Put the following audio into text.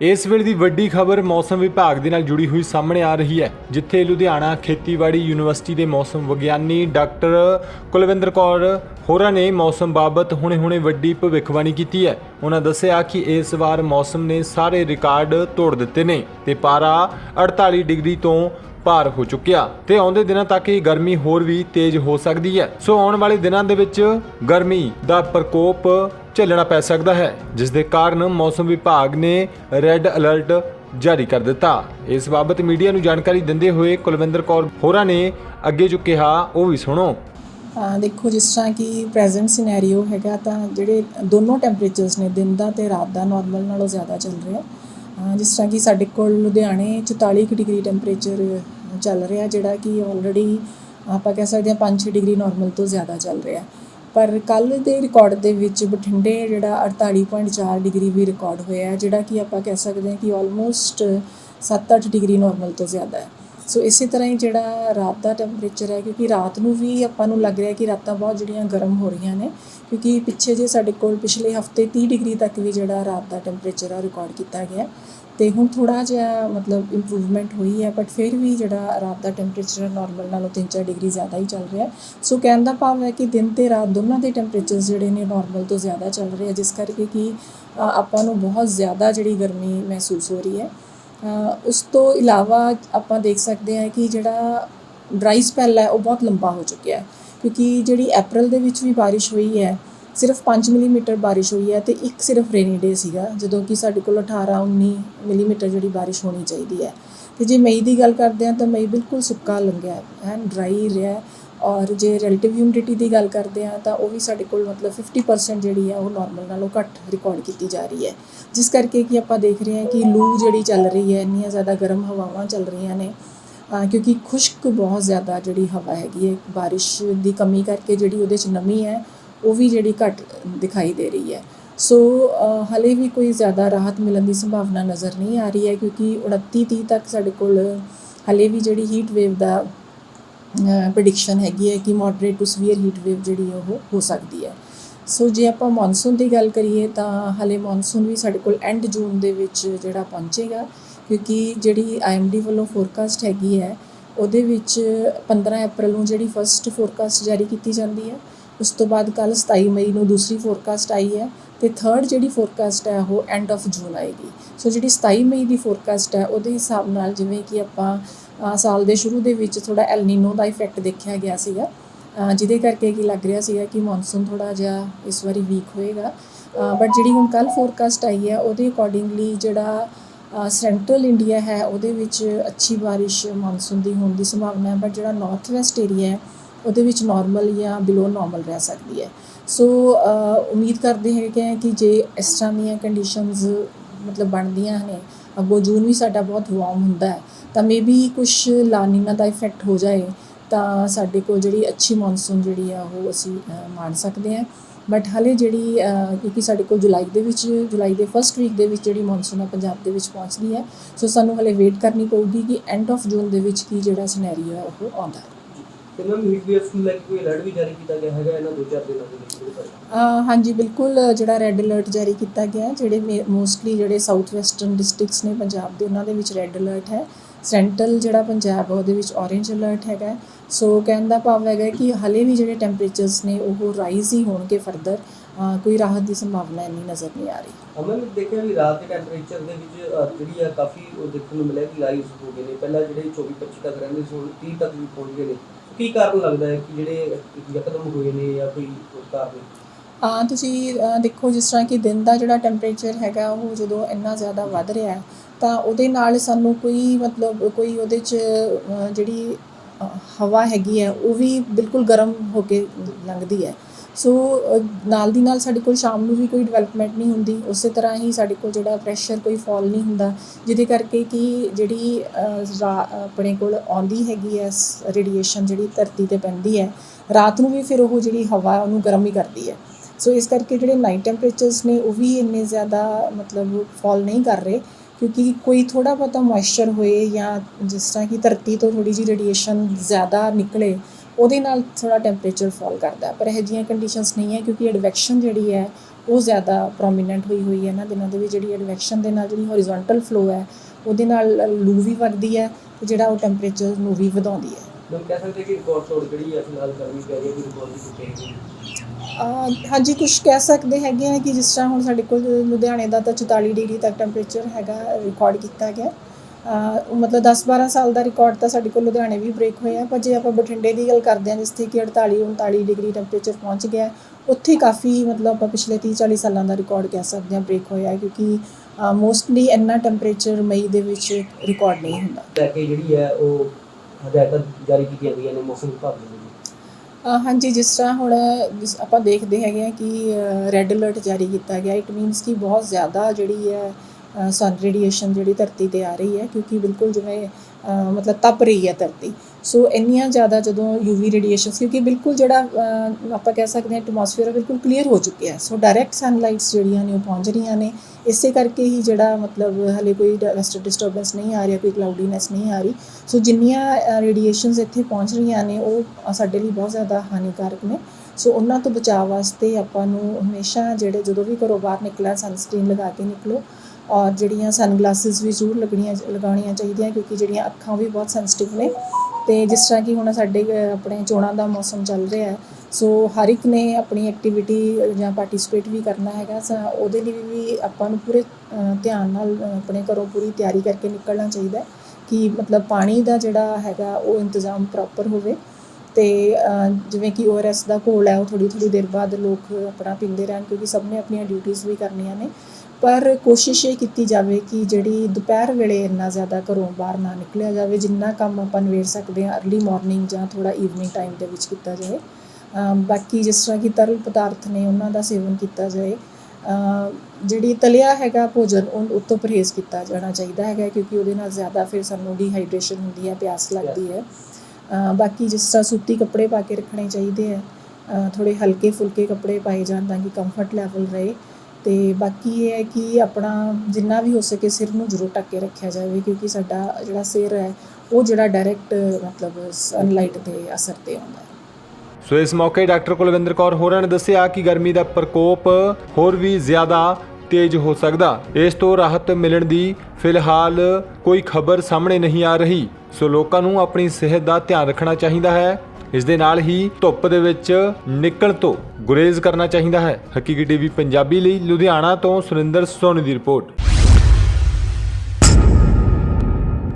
ਇਸ ਵੇਲੇ ਦੀ ਵੱਡੀ ਖਬਰ ਮੌਸਮ ਵਿਭਾਗ ਦੇ ਨਾਲ ਜੁੜੀ ਹੋਈ ਸਾਹਮਣੇ ਆ ਰਹੀ ਹੈ, ਜਿੱਥੇ ਲੁਧਿਆਣਾ ਖੇਤੀਬਾੜੀ ਯੂਨੀਵਰਸਿਟੀ ਦੇ ਮੌਸਮ ਵਿਗਿਆਨੀ ਡਾਕਟਰ ਕੁਲਵਿੰਦਰ ਕੌਰ ਹੋਰਾਂ ਨੇ ਮੌਸਮ ਬਾਬਤ ਹੁਣੇ-ਹੁਣੇ ਵੱਡੀ ਭਵਿੱਖਬਾਣੀ ਕੀਤੀ ਹੈ। ਉਹਨਾਂ ਦੱਸਿਆ ਕਿ ਇਸ ਵਾਰ ਮੌਸਮ ਨੇ ਸਾਰੇ ਰਿਕਾਰਡ ਤੋੜ ਦਿੱਤੇ ਨੇ ਤੇ ਪਾਰਾ 48 ਡਿਗਰੀ ਤੋਂ ਪਾਰ ਹੋ ਚੁੱਕਿਆ ਤੇ ਆਉਂਦੇ ਦਿਨਾਂ ਤੱਕ ਇਹ ਗਰਮੀ ਹੋਰ ਵੀ ਤੇਜ਼ ਹੋ ਸਕਦੀ ਹੈ। ਸੋ ਆਉਣ ਵਾਲੇ ਦਿਨਾਂ ਦੇ ਵਿੱਚ ਗਰਮੀ ਦਾ ਪ੍ਰਕੋਪ ਝੱਲਣਾ ਪੈ ਸਕਦਾ ਹੈ, ਜਿਸ ਦੇ ਕਾਰਨ ਮੌਸਮ ਵਿਭਾਗ ਨੇ ਰੈੱਡ ਅਲਰਟ ਜਾਰੀ ਕਰ ਦਿੱਤਾ। ਇਸ ਬਾਬਤ ਮੀਡੀਆ ਨੂੰ ਜਾਣਕਾਰੀ ਦਿੰਦੇ ਹੋਏ ਕੁਲਵਿੰਦਰ ਕੌਰ ਹੋਰਾਂ ਨੇ ਅੱਗੇ ਜੋ ਕਿਹਾ, ਉਹ ਵੀ ਸੁਣੋ। ਦੇਖੋ, ਜਿਸ ਤਰ੍ਹਾਂ ਕਿ ਪ੍ਰੈਜ਼ੈਂਟ ਸਿਨੈਰੀਓ ਹੈਗਾ, ਤਾਂ ਜਿਹੜੇ ਦੋਨੋਂ ਟੈਂਪਰੇਚਰਸ ਨੇ, ਦਿਨ ਦਾ ਤੇ ਰਾਤ ਦਾ ਨਾਰਮਲ ਨਾਲੋਂ ਜ਼ਿਆਦਾ ਚੱਲ ਰਿਹਾ। ਜਿਸ ਤਰ੍ਹਾਂ ਕਿ ਸਾਡੇ ਕੋਲ ਲੁਧਿਆਣੇ 44 ਕੁ ਡਿਗਰੀ ਟੈਂਪਰੇਚਰ ਚੱਲ ਰਿਹਾ, ਜਿਹੜਾ ਕਿ ਆਲਰੇਡੀ ਆਪਾਂ ਕਹਿ ਸਕਦੇ ਹਾਂ 5-6 ਡਿਗਰੀ ਨਾਰਮਲ ਤੋਂ ਜ਼ਿਆਦਾ ਚੱਲ ਰਿਹਾ। ਪਰ ਕੱਲ ਦੇ ਰਿਕਾਰਡ ਦੇ ਵਿੱਚ ਬਠਿੰਡੇ ਜਿਹੜਾ 48.4 ਡਿਗਰੀ ਵੀ ਰਿਕਾਰਡ ਹੋਇਆ ਹੈ, ਜਿਹੜਾ ਕਿ ਆਪਾਂ ਕਹਿ ਸਕਦੇ ਹਾਂ ਕਿ ਆਲਮੋਸਟ 7-8 ਡਿਗਰੀ ਨਾਰਮਲ ਤੋਂ ਜ਼ਿਆਦਾ ਹੈ। ਸੋ ਇਸੇ ਤਰ੍ਹਾਂ ਹੀ ਜਿਹੜਾ ਰਾਤ ਦਾ ਟੈਂਪਰੇਚਰ ਹੈ, ਕਿਉਂਕਿ ਰਾਤ ਨੂੰ ਵੀ ਆਪਾਂ ਨੂੰ ਲੱਗ ਰਿਹਾ ਕਿ ਰਾਤਾਂ ਬਹੁਤ ਜਿਹੜੀਆਂ ਗਰਮ ਹੋ ਰਹੀਆਂ ਨੇ, ਕਿਉਂਕਿ ਪਿੱਛੇ ਜੇ ਸਾਡੇ ਕੋਲ ਪਿਛਲੇ ਹਫ਼ਤੇ 30 ਡਿਗਰੀ ਤੱਕ ਵੀ ਜਿਹੜਾ ਰਾਤ ਦਾ ਟੈਂਪਰੇਚਰ ਆ ਰਿਕਾਰਡ ਕੀਤਾ ਗਿਆ ਤੇ ਹੁਣ ਥੋੜਾ ਜਿਹਾ ਮਤਲਬ ਇੰਪਰੂਵਮੈਂਟ ਹੋਈ ਹੈ ਬਟ ਫਿਰ ਵੀ ਜਿਹੜਾ ਰਾਤ ਦਾ ਟੈਂਪਰੇਚਰ ਨਾਰਮਲ ਨਾਲੋਂ 3-4 ਡਿਗਰੀ ਜ਼ਿਆਦਾ ਹੀ ਚੱਲ ਰਿਹਾ। ਸੋ ਕਹਿਣ ਦਾ ਭਾਵ ਹੈ ਕਿ ਦਿਨ ਤੇ ਰਾਤ ਦੋਨਾਂ ਦੇ ਟੈਂਪਰੇਚਰ ਜਿਹੜੇ ਨੇ ਨਾਰਮਲ ਤੋਂ ਜ਼ਿਆਦਾ ਚੱਲ ਰਹੇ ਆ, ਜਿਸ ਕਰਕੇ ਕਿ ਆਪਾਂ ਨੂੰ ਬਹੁਤ ਜ਼ਿਆਦਾ ਜਿਹੜੀ ਗਰਮੀ ਮਹਿਸੂਸ ਹੋ ਰਹੀ ਹੈ। ਉਸ ਤੋਂ ਇਲਾਵਾ ਆਪਾਂ ਦੇਖ ਸਕਦੇ ਹਾਂ ਕਿ ਜਿਹੜਾ ਡਰਾਈ ਸਪੈਲ ਹੈ, ਉਹ ਬਹੁਤ ਲੰਬਾ ਹੋ ਚੁੱਕਿਆ ਹੈ। ਕਿਉਂਕਿ ਜਿਹੜੀ ਅਪ੍ਰੈਲ ਦੇ ਵਿੱਚ ਵੀ ਬਾਰਿਸ਼ ਹੋਈ ਹੈ ਸਿਰਫ 5 ਮਿਲੀਮੀਟਰ ਬਾਰਿਸ਼ ਹੋਈ ਹੈ ਤੇ ਇੱਕ ਸਿਰਫ ਰੇਨੀ ਡੇ ਸੀਗਾ, ਜਦੋਂ ਕਿ ਸਾਡੇ ਕੋਲ 18 19 ਮਿਲੀਮੀਟਰ ਜਿਹੜੀ ਬਾਰਿਸ਼ ਹੋਣੀ ਚਾਹੀਦੀ ਹੈ। ਤੇ ਜੇ ਮਈ ਦੀ ਗੱਲ ਕਰਦੇ ਹਾਂ ਤਾਂ ਮਈ ਬਿਲਕੁਲ ਸੁੱਕਾ ਲੰਘਿਆ ਹੈ ਡਰਾਈ ਰਿਹਾ ਔਰ ਜੇ ਰਿਲੇਟਿਵ ਹਿਊਮਿਡਿਟੀ ਦੀ ਗੱਲ ਕਰਦੇ ਹਾਂ ਤਾਂ ਉਹ ਵੀ ਸਾਡੇ ਕੋਲ ਮਤਲਬ 50% ਜਿਹੜੀ ਹੈ ਉਹ ਨਾਰਮਲ ਨਾਲੋਂ ਘੱਟ ਰਿਕਾਰਡ ਕੀਤੀ ਜਾ ਰਹੀ ਹੈ। ਜਿਸ ਕਰਕੇ ਕਿ ਆਪਾਂ ਦੇਖ ਰਹੇ ਹਾਂ ਕਿ ਲੂ ਜਿਹੜੀ ਚੱਲ ਰਹੀ ਹੈ, ਇੰਨੀਆਂ ਜ਼ਿਆਦਾ ਗਰਮ ਹਵਾਵਾਂ ਚੱਲ ਰਹੀਆਂ ਨੇ ਕਿਉਂਕਿ ਖੁਸ਼ਕ ਬਹੁਤ ਜ਼ਿਆਦਾ ਜਿਹੜੀ ਹਵਾ ਹੈਗੀ ਹੈ, ਬਾਰਿਸ਼ ਦੀ ਕਮੀ ਕਰਕੇ ਜਿਹੜੀ ਉਹਦੇ 'ਚ ਨਮੀ ਹੈ ਉਹ ਵੀ ਜਿਹੜੀ ਘੱਟ ਦਿਖਾਈ ਦੇ ਰਹੀ ਹੈ। ਸੋ ਅ, ਹਲੇ ਵੀ ਕੋਈ ਜ਼ਿਆਦਾ ਰਾਹਤ ਮਿਲਣ ਦੀ ਸੰਭਾਵਨਾ ਨਜ਼ਰ ਨਹੀਂ ਆ ਰਹੀ ਹੈ ਕਿਉਂਕਿ 29 30 ਤੱਕ ਸਾਡੇ ਕੋਲ ਹਲੇ ਵੀ ਜਿਹੜੀ ਹੀਟ ਵੇਵ ਦਾ ਪ੍ਰੈਡਿਕਸ਼ਨ ਹੈਗੀ ਹੈ ਕਿ moderate to severe heat wave ਜਿਹੜੀ ਉਹ ਹੋ ਸਕਦੀ ਹੈ। ਸੋ ਜੇ ਆਪਾਂ ਮੌਨਸੂਨ ਦੀ ਗੱਲ ਕਰੀਏ ਤਾਂ ਹਲੇ ਮੌਨਸੂਨ ਵੀ ਸਾਡੇ ਕੋਲ ਐਂਡ ਜੂਨ ਦੇ ਵਿੱਚ ਜਿਹੜਾ ਪਹੁੰਚੇਗਾ ਕਿਉਂਕਿ ਜਿਹੜੀ ਆਈਐਮਡੀ ਵੱਲੋਂ ਫੋਰਕਾਸਟ ਹੈਗੀ ਹੈ ਉਹਦੇ ਵਿੱਚ 15 ਅਪ੍ਰੈਲ ਨੂੰ ਜਿਹੜੀ ਫਰਸਟ ਫੋਰਕਾਸਟ ਜਾਰੀ ਕੀਤੀ ਜਾਂਦੀ ਹੈ। ਉਸ ਤੋਂ ਬਾਅਦ ਕੱਲ 27 ਮਈ ਨੂੰ ਦੂਸਰੀ ਫੋਰਕਾਸਟ ਆਈ ਹੈ ਤੇ ਥਰਡ ਜਿਹੜੀ ਫੋਰਕਾਸਟ ਹੈ ਉਹ ਐਂਡ ਆਫ ਜੂਨ ਆਏਗੀ। ਸੋ ਜਿਹੜੀ 27 ਮਈ ਦੀ ਫੋਰਕਾਸਟ ਹੈ, ਉਹਦੇ ਹਿਸਾਬ ਨਾਲ ਜਿਵੇਂ ਕਿ ਆਪਾਂ ਸਾਲ ਦੇ ਸ਼ੁਰੂ ਦੇ ਵਿੱਚ ਥੋੜਾ ਐਲ ਨੀਨੋ ਦਾ ਇਫੈਕਟ ਦੇਖਿਆ ਗਿਆ ਸੀਗਾ। ਜਿਹਦੇ ਕਰਕੇ ਕੀ ਲੱਗ ਰਿਹਾ ਸੀਗਾ ਕਿ ਮੌਨਸੂਨ ਥੋੜਾ ਜਿਹਾ ਇਸ ਵਾਰੀ ਵੀਕ ਹੋਏਗਾ। ਬਟ ਜਿਹੜੀ ਹੁਣ ਕੱਲ ਫੋਰਕਾਸਟ ਆਈ ਹੈ, ਉਹਦੇ ਅਕੋਰਡਿੰਗਲੀ ਜਿਹੜਾ ਸੈਂਟਰਲ ਇੰਡੀਆ ਹੈ, ਉਹਦੇ ਵਿੱਚ ਅੱਛੀ ਬਾਰਿਸ਼ ਮੌਨਸੂਨ ਦੀ ਹੋਣ ਦੀ ਸੰਭਾਵਨਾ ਹੈ। ਬਟ ਜਿਹੜਾ ਨਾਰਥ ਵੈਸਟ ਏਰੀਆ ਹੈ ਉਹਦੇ ਵਿੱਚ ਨਾਰਮਲ ਜਾਂ ਬਿਲੋ ਨਾਰਮਲ ਰਹਿ ਸਕਦੀ ਹੈ। ਸੋ ਉਮੀਦ ਕਰਦੇ ਹੈਗੇ ਹਾਂ ਕਿ ਜੇ ਇਸ ਤਰ੍ਹਾਂ ਦੀਆਂ ਕੰਡੀਸ਼ਨਸ ਮਤਲਬ ਬਣਦੀਆਂ ਨੇ, ਅੱਗੋਂ ਜੂਨ ਵੀ ਸਾਡਾ ਬਹੁਤ ਵਾਰਮ ਹੁੰਦਾ ਹੈ, ਤਾਂ ਮੇਬੀ ਕੁਝ ਲਾਨੀਨਾ ਦਾ ਇਫੈਕਟ ਹੋ ਜਾਏ, ਤਾਂ ਸਾਡੇ ਕੋਲ ਜਿਹੜੀ ਅੱਛੀ ਮੌਨਸੂਨ ਜਿਹੜੀ ਆ ਉਹ ਅਸੀਂ ਮਾਣ ਸਕਦੇ ਹਾਂ। ਬਟ ਹਲੇ ਜਿਹੜੀ ਕਿਉਂਕਿ ਸਾਡੇ ਕੋਲ ਜੁਲਾਈ ਦੇ ਵਿੱਚ, ਜੁਲਾਈ ਦੇ ਫਸਟ ਵੀਕ ਦੇ ਵਿੱਚ ਜਿਹੜੀ ਮੌਨਸੂਨ ਆ ਪੰਜਾਬ ਦੇ ਵਿੱਚ ਪਹੁੰਚਦੀ ਹੈ ਸੋ ਸਾਨੂੰ ਹਲੇ ਵੇਟ ਕਰਨੀ ਪਊਗੀ ਕਿ ਐਂਡ ਆਫ ਜੂਨ ਦੇ ਵਿੱਚ ਕੀ ਜਿਹੜਾ ਸਿਨੈਰੀਓ ਹੈ ਉਹ ਆਉਂਦਾ ਹੈ। ਤੇ ਮੈਮ ਹੀਟ ਵੇਵਸ ਨੂੰ ਲੈ ਕੇ ਕੋਈ ਅਲਰਟ ਵੀ ਜਾਰੀ ਕੀਤਾ ਗਿਆ ਹੈਗਾ ਇਹਨਾਂ ਦੋ ਚਾਰ ਦਿਨਾਂ ਦੇ ਵਿੱਚ? ਜਿਹੜੇ ਅ, ਹਾਂਜੀ ਬਿਲਕੁਲ ਅ, ਜਿਹੜਾ ਰੈੱਡ ਅਲਰਟ ਜਾਰੀ ਕੀਤਾ ਗਿਆ ਹੈ, ਜਿਹੜੇ ਮੋਸਟਲੀ ਜਿਹੜੇ ਸਾਊਥ ਵੈਸਟਰਨ ਡਿਸਟ੍ਰਿਕਟਸ ਨੇ ਪੰਜਾਬ ਦੇ ਉਹਨਾਂ ਦੇ ਵਿੱਚ ਰੈੱਡ ਅਲਰਟ ਹੈ। ਸੈਂਟਰਲ ਜਿਹੜਾ ਪੰਜਾਬ ਹੈ ਉਹਦੇ ਵਿੱਚ ਔਰੇਂਜ ਅਲਰਟ ਹੈਗਾ ਹੈ। ਸੋ ਕਹਿਣ ਦਾ ਭਾਵ ਹੈਗਾ ਕਿ ਹਲੇ ਵੀ ਜਿਹੜੇ ਟੈਂਪਰੇਚਰਸ ਨੇ ਉਹ ਰਾਈਜ਼ ਹੀ ਹੋਣਗੇ ਫਰਦਰ ਕੋਈ ਰਾਹਤ ਦੀ ਸੰਭਾਵਨਾ ਇੰਨੀ ਨਜ਼ਰ ਨਹੀਂ ਆ ਰਹੀ। ਅਮਨ ਦੇਖਿਆ ਵੀ ਰਾਤ ਦੇ ਟੈਂਪਰੇਚਰ ਦੇ ਵਿੱਚ ਅ, ਜਿਹੜੀ ਆ ਕਾਫੀ ਉਹ ਦੇਖਣ ਨੂੰ ਮਿਲਿਆ ਕਿ ਰਾਈਜ਼ ਹੋ ਗਏ ਨੇ। ਪਹਿਲਾਂ ਜਿਹੜੇ 24 25 ਤੱਕ ਰਹਿੰਦੇ ਸੀ ਹੁਣ 30 ਤੱਕ ਵੀ ਪਹੁੰਚ ਗਏ ਨੇ। ਕੀ ਕਾਰਨ ਲੱਗਦਾ ਹੈ ਕਿ ਜਿਹੜੇ ਯਕਦਮ ਹੋਏ ਨੇ ਜਾਂ ਕੋਈ ਹੋਰ ਕਾਰਨ ਹਾਂ? ਤੁਸੀਂ ਦੇਖੋ ਜਿਸ ਤਰ੍ਹਾਂ ਕਿ ਦਿਨ ਦਾ ਜਿਹੜਾ ਟੈਂਪਰੇਚਰ ਹੈਗਾ ਉਹ ਜਦੋਂ ਇੰਨਾ ਜ਼ਿਆਦਾ ਵੱਧ ਰਿਹਾ ਹੈ, ਤਾਂ ਉਹਦੇ ਨਾਲ ਸਾਨੂੰ ਕੋਈ ਮਤਲਬ ਕੋਈ ਉਹਦੇ 'ਚ ਜਿਹੜੀ ਹਵਾ ਹੈਗੀ ਹੈ ਉਹ ਵੀ ਬਿਲਕੁਲ ਗਰਮ ਹੋ ਕੇ ਲੰਘਦੀ ਹੈ। ਸੋ ਨਾਲ ਦੀ ਨਾਲ ਸਾਡੇ ਕੋਲ ਸ਼ਾਮ ਨੂੰ ਵੀ ਕੋਈ ਡਿਵੈਲਪਮੈਂਟ ਨਹੀਂ ਹੁੰਦੀ, ਉਸੇ ਤਰ੍ਹਾਂ ਹੀ ਸਾਡੇ ਕੋਲ ਜਿਹੜਾ ਪ੍ਰੈਸ਼ਰ ਕੋਈ ਫਾਲ ਨਹੀਂ ਹੁੰਦਾ, ਜਿਹਦੇ ਕਰਕੇ ਕਿ ਜਿਹੜੀ ਰਾ- ਆਪਣੇ ਕੋਲ ਆਉਂਦੀ ਹੈਗੀ ਹੈ ਰੇਡੀਏਸ਼ਨ ਜਿਹੜੀ ਧਰਤੀ ਤੇ ਪੈਂਦੀ ਹੈ, ਰਾਤ ਨੂੰ ਵੀ ਫਿਰ ਉਹ ਜਿਹੜੀ ਹਵਾ ਉਹਨੂੰ ਗਰਮ ਹੀ ਕਰਦੀ ਹੈ। ਸੋ ਇਸ ਕਰਕੇ ਜਿਹੜੇ ਨਾਈਟ ਟੈਂਪਰੇਚਰਸ ਨੇ, ਉਹ ਵੀ ਇੰਨੇ ਜ਼ਿਆਦਾ ਮਤਲਬ ਫਾਲ ਨਹੀਂ ਕਰ ਰਹੇ, ਕਿਉਂਕਿ ਕੋਈ ਥੋੜਾ ਬਹੁਤਾ ਮੋਇਸਚਰ ਹੋਏ ਜਾਂ ਜਿਸ ਤਰ੍ਹਾਂ ਕਿ ਧਰਤੀ ਤੋਂ ਥੋੜੀ ਜਿਹੀ ਰੇਡੀਏਸ਼ਨ ਜ਼ਿਆਦਾ ਨਿਕਲੇ ਉਹਦੇ ਨਾਲ ਥੋੜਾ ਟੈਂਪਰੇਚਰ ਫਾਲ ਕਰਦਾ। ਪਰ ਇਹ ਜਿਹੀਆਂ ਕੰਡੀਸ਼ਨਸ ਨਹੀਂ ਹੈ ਕਿਉਂਕਿ ਐਡਵੈਕਸ਼ਨ ਜਿਹੜੀ ਹੈ ਉਹ ਜ਼ਿਆਦਾ ਪ੍ਰੋਮੀਨੈਂਟ ਹੋਈ ਹੋਈ ਹੈ ਇਹਨਾਂ ਦਿਨਾਂ ਦੇ ਵਿੱਚ ਜਿਹੜੀ ਐਡਵੈਕਸ਼ਨ ਦੇ ਨਾਲ ਜਿਹੜੀ ਹੋਰੀਜ਼ੋਨਟਲ ਫਲੋ ਹੈ ਉਹਦੇ ਨਾਲ ਲੂ ਵੀ ਵੱਧਦੀ ਹੈ ਤੇ ਜਿਹੜਾ ਉਹ ਟੈਂਪਰੇਚਰ ਨੂੰ ਵੀ ਵਧਾਉਂਦੀ ਹੈ। ਮੈਂ ਕਹਿ ਸਕਦੇ ਕਿ ਰਿਕਾਰਡ ਤੋੜ ਜਿਹੜੀ ਹੈ ਫਿਲਹਾਲ ਗਰਮੀ ਪੈ ਰਹੀ ਹੈ ਕਿ ਰਿਕਾਰਡ ਵੀ ਟੁੱਟੇਗੀ ਅਹ ਹਾਂਜੀ ਕੁਝ ਕਹਿ ਸਕਦੇ ਹੈਗੇ ਆ ਕਿ ਜਿਸ ਤਰ੍ਹਾਂ ਹੁਣ ਸਾਡੇ ਕੋਲ ਲੁਧਿਆਣੇ ਦਾ ਤਾਂ 44 ਡਿਗਰੀ ਤੱਕ ਟੈਂਪਰੇਚਰ ਹੈਗਾ ਰਿਕਾਰਡ ਕੀਤਾ ਗਿਆ। ਮਤਲਬ 10-12 ਸਾਲ ਦਾ ਰਿਕਾਰਡ ਤਾਂ ਸਾਡੇ ਕੋਲ ਲੁਧਿਆਣੇ ਵੀ ਬ੍ਰੇਕ ਹੋਇਆ ਪਰ ਜੇ ਆਪਾਂ ਬਠਿੰਡੇ ਦੀ ਗੱਲ ਕਰਦੇ ਹਾਂ ਜਿੱਥੇ ਕਿ 48-39 ਡਿਗਰੀ ਟੈਂਪਰੇਚਰ ਪਹੁੰਚ ਗਿਆ ਉੱਥੇ ਕਾਫੀ ਮਤਲਬ ਆਪਾਂ ਪਿਛਲੇ 30-40 ਸਾਲਾਂ ਦਾ ਰਿਕਾਰਡ ਕਹਿ ਸਕਦੇ ਹਾਂ ਬ੍ਰੇਕ ਹੋਇਆ ਕਿਉਂਕਿ ਮੋਸਟਲੀ ਇੰਨਾ ਟੈਂਪਰੇਚਰ ਮਈ ਦੇ ਵਿੱਚ ਰਿਕਾਰਡ ਨਹੀਂ ਹੁੰਦਾ। ਕੇ ਜਿਹੜੀ ਹੈ ਉਹ ਹਦਾਇਤਾਂ ਜਾਰੀ ਕੀਤੀਆਂ ਗਈਆਂ ਨੇ ਮੌਸਮ ਵਿਭਾਗ ਦੇ ਹਾਂਜੀ ਜਿਸ ਤਰ੍ਹਾਂ ਹੁਣ ਆਪਾਂ ਦੇਖਦੇ ਹੈਗੇ ਆ ਕਿ ਰੈੱਡ ਅਲਰਟ ਜਾਰੀ ਕੀਤਾ ਗਿਆ ਇਟ ਮੀਨਸ ਕਿ ਬਹੁਤ ਜ਼ਿਆਦਾ ਜਿਹੜੀ ਹੈ ਸਨ ਰੇਡੀਏਸ਼ਨ ਜਿਹੜੀ ਧਰਤੀ ਤੇ ਆ ਰਹੀ ਹੈ, ਕਿਉਂਕਿ ਬਿਲਕੁਲ ਜਿਵੇਂ ਮਤਲਬ ਤਪ ਰਹੀ ਹੈ ਧਰਤੀ। ਸੋ ਇੰਨੀਆਂ ਜ਼ਿਆਦਾ ਜਦੋਂ ਯੂਵੀ ਰੇਡੀਏਸ਼ਨਸ ਕਿਉਂਕਿ ਬਿਲਕੁਲ ਜਿਹੜਾ ਆਪਾਂ ਕਹਿ ਸਕਦੇ ਹਾਂ ਐਟਮੋਸਫੇਅਰ ਬਿਲਕੁਲ ਕਲੀਅਰ ਹੋ ਚੁੱਕਿਆ ਹੈ। ਸੋ ਡਾਇਰੈਕਟ ਸਨਲਾਈਟਸ ਜਿਹੜੀਆਂ ਨੇ, ਉਹ ਪਹੁੰਚ ਰਹੀਆਂ ਨੇ। ਇਸੇ ਕਰਕੇ ਹੀ ਜਿਹੜਾ ਮਤਲਬ ਹਲੇ ਕੋਈ ਵੈਸਟਰ ਡਿਸਟਰਬੈਂਸ ਨਹੀਂ ਆ ਰਿਹਾ, ਕੋਈ ਕਲਾਉਡੀਨੈਸ ਨਹੀਂ ਆ ਰਹੀ। ਸੋ ਜਿੰਨੀਆਂ ਰੇਡੀਏਸ਼ਨਸ ਇੱਥੇ ਪਹੁੰਚ ਰਹੀਆਂ ਨੇ, ਉਹ ਸਾਡੇ ਲਈ ਬਹੁਤ ਜ਼ਿਆਦਾ ਹਾਨੀਕਾਰਕ ਨੇ। ਸੋ ਉਹਨਾਂ ਤੋਂ ਬਚਾਅ ਵਾਸਤੇ ਆਪਾਂ ਨੂੰ ਹਮੇਸ਼ਾ ਜਿਹੜੇ ਜਦੋਂ ਵੀ ਘਰੋਂ ਬਾਹਰ ਨਿਕਲਣਾ ਸਨਸਕ੍ਰੀਨ ਲਗਾ ਕੇ ਨਿਕਲੋ। ਔਰ ਜਿਹੜੀਆਂ ਸਨਗਲਾਸਿਸ ਵੀ ਜ਼ਰੂਰ ਲੱਗਣੀਆਂ, ਲਗਾਉਣੀਆਂ ਚਾਹੀਦੀਆਂ ਕਿਉਂਕਿ ਜਿਹੜੀਆਂ ਅੱਖਾਂ ਵੀ ਬਹੁਤ ਸੈਂਸਿਟਿਵ ਨੇ। ਤੇ ਜਿਸ ਤਰ੍ਹਾਂ ਕਿ ਹੁਣ ਸਾਡੇ ਆਪਣੇ ਚੋਣਾਂ ਦਾ ਮੌਸਮ ਚੱਲ ਰਿਹਾ ਹੈ, ਸੋ ਹਰ ਇੱਕ ਨੇ ਆਪਣੀ ਐਕਟੀਵਿਟੀ ਜਾਂ ਪਾਰਟਿਸਿਪੇਟ ਵੀ ਕਰਨਾ ਹੈਗਾ ਸੋ ਉਹਦੇ ਲਈ ਵੀ ਆਪਾਂ ਨੂੰ ਪੂਰੇ ਧਿਆਨ ਨਾਲ ਆਪਣੇ ਘਰੋਂ ਪੂਰੀ ਤਿਆਰੀ ਕਰਕੇ ਨਿਕਲਣਾ ਚਾਹੀਦਾ ਹੈ ਕਿ ਮਤਲਬ ਪਾਣੀ ਦਾ ਜਿਹੜਾ ਹੈਗਾ ਉਹ ਇੰਤਜ਼ਾਮ ਪ੍ਰੋਪਰ ਹੋਵੇ। ਤੇ ਜਿਵੇਂ ਕਿ ਓਆਰਐਸ ਦਾ ਘੋਲ ਹੈ, ਉਹ ਥੋੜੀ ਥੋੜੀ ਦੇਰ ਬਾਅਦ ਲੋਕ ਆਪਣਾ ਪੀਂਦੇ ਰਹਿਣ ਕਿਉਂਕਿ ਸਭ ਨੇ ਆਪਣੀਆਂ ਡਿਊਟੀਆਂ ਵੀ ਕਰਨੀਆਂ ਨੇ। ਪਰ ਕੋਸ਼ਿਸ਼ ਇਹ ਕੀਤੀ ਜਾਵੇ ਕਿ ਜਿਹੜੀ ਦੁਪਹਿਰ ਵੇਲੇ ਇੰਨਾ ਜ਼ਿਆਦਾ ਘਰੋਂ ਬਾਹਰ ਨਾ ਨਿਕਲਿਆ ਜਾਵੇ, ਜਿੰਨਾ ਕੰਮ ਆਪਾਂ ਨਵੇੜ ਸਕਦੇ ਹਾਂ ਅਰਲੀ ਮਾਰਨਿੰਗ ਜਾਂ ਥੋੜਾ ਈਵਨਿੰਗ ਟਾਈਮ ਦੇ ਵਿੱਚ ਕੀਤਾ ਜਾਵੇ। ਬਾਕੀ ਜਿਸ ਤਰ੍ਹਾਂ ਕਿ ਤਰਲ ਪਦਾਰਥ ਨੇ ਉਹਨਾਂ ਦਾ ਸੇਵਨ ਕੀਤਾ ਜਾਏ ਜਿਹੜੀ ਤਲਿਆ ਹੈਗਾ ਭੋਜਨ ਉਹ ਉਹ ਤੋਂ ਪਰਹੇਜ਼ ਕੀਤਾ ਜਾਣਾ ਚਾਹੀਦਾ ਹੈਗਾ ਕਿਉਂਕਿ ਉਹਦੇ ਨਾਲ ਜ਼ਿਆਦਾ ਫਿਰ ਸਾਨੂੰ ਡੀਹਾਈਡਰੇਸ਼ਨ ਹੁੰਦੀ ਹੈ, ਪਿਆਸ ਲੱਗਦੀ ਹੈ। ਬਾਕੀ ਜਿਸ ਤਰ੍ਹਾਂ ਸੂਤੀ ਕੱਪੜੇ ਪਾ ਕੇ ਰੱਖਣੇ ਚਾਹੀਦੇ ਆ ਥੋੜੇ ਹਲਕੇ ਫੁਲਕੇ ਕੱਪੜੇ ਪਾਏ ਜਾਣ ਤਾਂ ਕਿ ਕੰਫਰਟ ਲੈਵਲ ਰਹੇ। ਤੇ ਬਾਕੀ ਇਹ ਹੈ ਕਿ ਆਪਣਾ ਜਿੰਨਾ ਵੀ ਹੋ ਸਕੇ ਸਿਰ ਨੂੰ ਜ਼ਰੂਰ ਢੱਕ ਕੇ ਰੱਖਿਆ ਜਾਵੇ, ਕਿਉਂਕਿ ਸਾਡਾ ਜਿਹੜਾ ਸਿਰ ਹੈ, ਉਹ ਜਿਹੜਾ ਡਾਇਰੈਕਟ ਮਤਲਬ ਸਨਲਾਈਟ ਦੇ ਅਸਰ ਤੇ ਆਉਂਦਾ ਹੈ। ਸੋ ਇਸ ਮੌਕੇ ਡਾਕਟਰ ਕੁਲਵਿੰਦਰ ਕੌਰ ਹੋਰਾਂ ਨੇ ਦੱਸਿਆ ਕਿ ਗਰਮੀ ਦਾ ਪ੍ਰਕੋਪ ਹੋਰ ਵੀ ਜ਼ਿਆਦਾ ਤੇਜ਼ ਹੋ ਸਕਦਾ। ਇਸ ਤੋਂ ਰਾਹਤ ਮਿਲਣ ਦੀ ਫਿਲਹਾਲ ਕੋਈ ਖਬਰ ਸਾਹਮਣੇ ਨਹੀਂ ਆ ਰਹੀ। ਸੋ ਲੋਕਾਂ ਨੂੰ ਆਪਣੀ ਸਿਹਤ ਦਾ ਧਿਆਨ ਰੱਖਣਾ ਚਾਹੀਦਾ ਹੈ। ਇਸ ਦੇ ਨਾਲ ਹੀ ਧੁੱਪ ਦੇ ਵਿੱਚ ਨਿਕਲਣ ਤੋਂ ਗੁਰੇਜ਼ ਕਰਨਾ ਚਾਹੀਦਾ ਹੈ। ਹਕੀਕੀ ਟੀਵੀ ਪੰਜਾਬੀ ਲਈ ਲੁਧਿਆਣਾ ਤੋਂ ਸੁਰਿੰਦਰ ਸੋਨੀ ਦੀ ਰਿਪੋਰਟ।